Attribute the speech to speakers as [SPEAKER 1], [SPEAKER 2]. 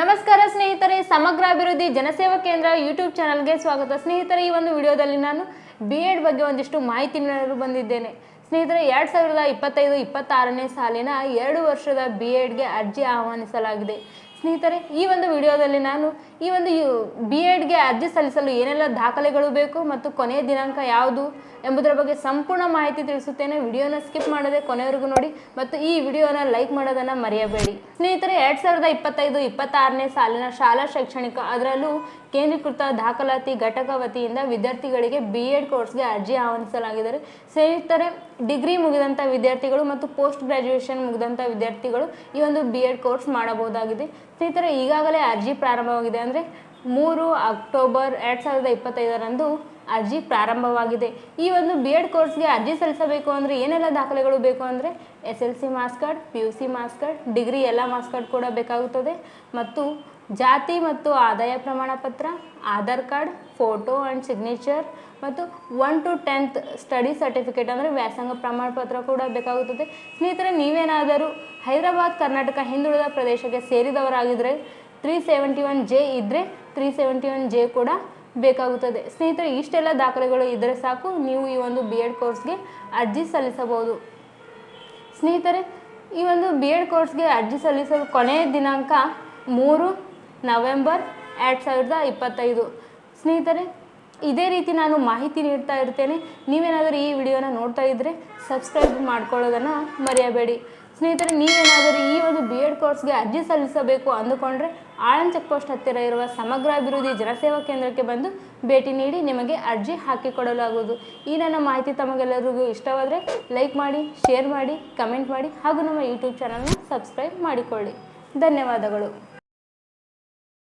[SPEAKER 1] ನಮಸ್ಕಾರ ಸ್ನೇಹಿತರೆ, ಸಮಗ್ರ ಅಭಿವೃದ್ಧಿ ಜನಸೇವಾ ಕೇಂದ್ರ ಯೂಟ್ಯೂಬ್ ಚಾನಲ್ಗೆ ಸ್ವಾಗತ. ಸ್ನೇಹಿತರೆ, ಈ ಒಂದು ವಿಡಿಯೋದಲ್ಲಿ ನಾನು ಬಿ ಎಡ್ ಬಗ್ಗೆ ಒಂದಿಷ್ಟು ಮಾಹಿತಿ ನೀಡಲು ಬಂದಿದ್ದೇನೆ. ಸ್ನೇಹಿತರೆ, ಎರಡು ಸಾವಿರದ ಇಪ್ಪತ್ತೈದು, ಇಪ್ಪತ್ತಾರನೇ ಸಾಲಿನ ಎರಡು ವರ್ಷದ ಬಿ ಎಡ್ಗೆ ಅರ್ಜಿ ಆಹ್ವಾನಿಸಲಾಗಿದೆ. ಸ್ನೇಹಿತರೆ, ಈ ಒಂದು ವಿಡಿಯೋದಲ್ಲಿ ನಾನು ಈ ಒಂದು ಬಿ ಎಡ್ಗೆ ಅರ್ಜಿ ಸಲ್ಲಿಸಲು ಏನೆಲ್ಲ ದಾಖಲೆಗಳು ಬೇಕು ಮತ್ತು ಕೊನೆಯ ದಿನಾಂಕ ಯಾವುದು ಎಂಬುದರ ಬಗ್ಗೆ ಸಂಪೂರ್ಣ ಮಾಹಿತಿ ತಿಳಿಸುತ್ತೇನೆ. ವಿಡಿಯೋನ ಸ್ಕಿಪ್ ಮಾಡದೆ ಕೊನೆಯವರೆಗೂ ನೋಡಿ ಮತ್ತು ಈ ವಿಡಿಯೋನ ಲೈಕ್ ಮಾಡೋದನ್ನು ಮರೆಯಬೇಡಿ. ಸ್ನೇಹಿತರೆ, ಎರಡು ಸಾವಿರದ ಇಪ್ಪತ್ತೈದು ಇಪ್ಪತ್ತಾರನೇ ಸಾಲಿನ ಶಾಲಾ ಶೈಕ್ಷಣಿಕ ಅದರಲ್ಲೂ ಕೇಂದ್ರೀಕೃತ ದಾಖಲಾತಿ ಘಟಕ ವತಿಯಿಂದ ವಿದ್ಯಾರ್ಥಿಗಳಿಗೆ ಬಿ ಎಡ್ ಕೋರ್ಸ್ಗೆ ಅರ್ಜಿ ಆಹ್ವಾನಿಸಲಾಗಿದೆ ಸ್ನೇಹಿತರೆ, ಡಿಗ್ರಿ ಮುಗಿದಂಥ ವಿದ್ಯಾರ್ಥಿಗಳು ಮತ್ತು ಪೋಸ್ಟ್ ಗ್ರಾಜುಯೇಷನ್ ಮುಗಿದಂಥ ವಿದ್ಯಾರ್ಥಿಗಳು ಈ ಒಂದು ಬಿ ಎಡ್ ಕೋರ್ಸ್ ಮಾಡಬಹುದಾಗಿದೆ. ಸ್ನೇಹಿತರೆ, ಈಗಾಗಲೇ ಅರ್ಜಿ ಪ್ರಾರಂಭವಾಗಿದೆ. ಅಂದರೆ ಮೂರು ಅಕ್ಟೋಬರ್ ಎರಡು ಸಾವಿರದ ಇಪ್ಪತ್ತೈದರಂದು ಅರ್ಜಿ ಪ್ರಾರಂಭವಾಗಿದೆ. ಈ ಒಂದು ಬಿ ಎಡ್ ಕೋರ್ಸ್ಗೆ ಅರ್ಜಿ ಸಲ್ಲಿಸಬೇಕು ಅಂದರೆ ಏನೆಲ್ಲ ದಾಖಲೆಗಳು ಬೇಕು ಅಂದರೆ S L C marks card P U C marks card degree ಎಲ್ಲ ಮಾರ್ಕ್ಸ್ ಕಾರ್ಡ್ ಕೂಡ ಬೇಕಾಗುತ್ತದೆ. ಮತ್ತು ಜಾತಿ ಮತ್ತು ಆದಾಯ ಪ್ರಮಾಣ ಪತ್ರ Aadhaar card photo and signature ಮತ್ತು one to tenth study certificate ಅಂದರೆ ವ್ಯಾಸಂಗ ಪ್ರಮಾಣ ಪತ್ರ ಕೂಡ ಬೇಕಾಗುತ್ತದೆ. ಸ್ನೇಹಿತರೆ, ನೀವೇನಾದರೂ ಹೈದರಾಬಾದ್, ಕರ್ನಾಟಕ ಹಿಂದುಳಿದ ಪ್ರದೇಶಕ್ಕೆ ಸೇರಿದವರಾಗಿದ್ದರೆ ತ್ರೀ ಸೆವೆಂಟಿ ಒನ್ ಜೆ ಇದ್ದರೆ ತ್ರೀ ಸೆವೆಂಟಿ ಒನ್ ಜೆ ಕೂಡ ಬೇಕಾಗುತ್ತದೆ. ಸ್ನೇಹಿತರೆ, ಇಷ್ಟೆಲ್ಲ ದಾಖಲೆಗಳು ಇದ್ದರೆ ಸಾಕು, ನೀವು ಈ ಒಂದು ಬಿ ಎಡ್ ಕೋರ್ಸ್ಗೆ ಅರ್ಜಿ ಸಲ್ಲಿಸಬಹುದು. ಸ್ನೇಹಿತರೆ, ಈ ಒಂದು ಬಿ ಎಡ್ ಕೋರ್ಸ್ಗೆ ಅರ್ಜಿ ಸಲ್ಲಿಸಲು ಕೊನೆಯ ದಿನಾಂಕ ಮೂರು ನವೆಂಬರ್ ಎರಡು ಸಾವಿರದ ಇಪ್ಪತ್ತೈದು. ಸ್ನೇಹಿತರೆ, ಇದೇ ರೀತಿ ನಾನು ಮಾಹಿತಿ ನೀಡ್ತಾ ಇರ್ತೇನೆ. ನೀವೇನಾದರೂ ಈ ವಿಡಿಯೋನ ನೋಡ್ತಾ ಇದ್ದರೆ ಸಬ್ಸ್ಕ್ರೈಬ್ ಮಾಡ್ಕೊಳ್ಳೋದನ್ನು ಮರೆಯಬೇಡಿ. ಸ್ನೇಹಿತರೆ, ನೀವೇನಾದರೂ ಈ ಒಂದು ಕೋರ್ಸ್ಗೆ ಅರ್ಜಿ ಸಲ್ಲಿಸಬೇಕು ಅಂದುಕೊಂಡ್ರೆ ಆಳನ್ ಚೆಕ್ ಪೋಸ್ಟ್ ಹತ್ತಿರ ಇರುವ ಸಮಗ್ರ ಅಭಿವೃದ್ಧಿ ಜನಸೇವಾ ಕೇಂದ್ರಕ್ಕೆ ಬಂದು ಭೇಟಿ ನೀಡಿ ನಿಮಗೆ ಅರ್ಜಿ ಹಾಕಿಕೊಡಲಾಗುವುದು. ಈ ನನ್ನ ಮಾಹಿತಿ ತಮಗೆಲ್ಲರಿಗೂ ಇಷ್ಟವಾದರೆ ಲೈಕ್ ಮಾಡಿ, ಶೇರ್ ಮಾಡಿ, ಕಮೆಂಟ್ ಮಾಡಿ ಹಾಗೂ ನಮ್ಮ ಯೂಟ್ಯೂಬ್ ಚಾನಲ್ನ ಸಬ್ಸ್ಕ್ರೈಬ್ ಮಾಡಿಕೊಳ್ಳಿ. ಧನ್ಯವಾದಗಳು.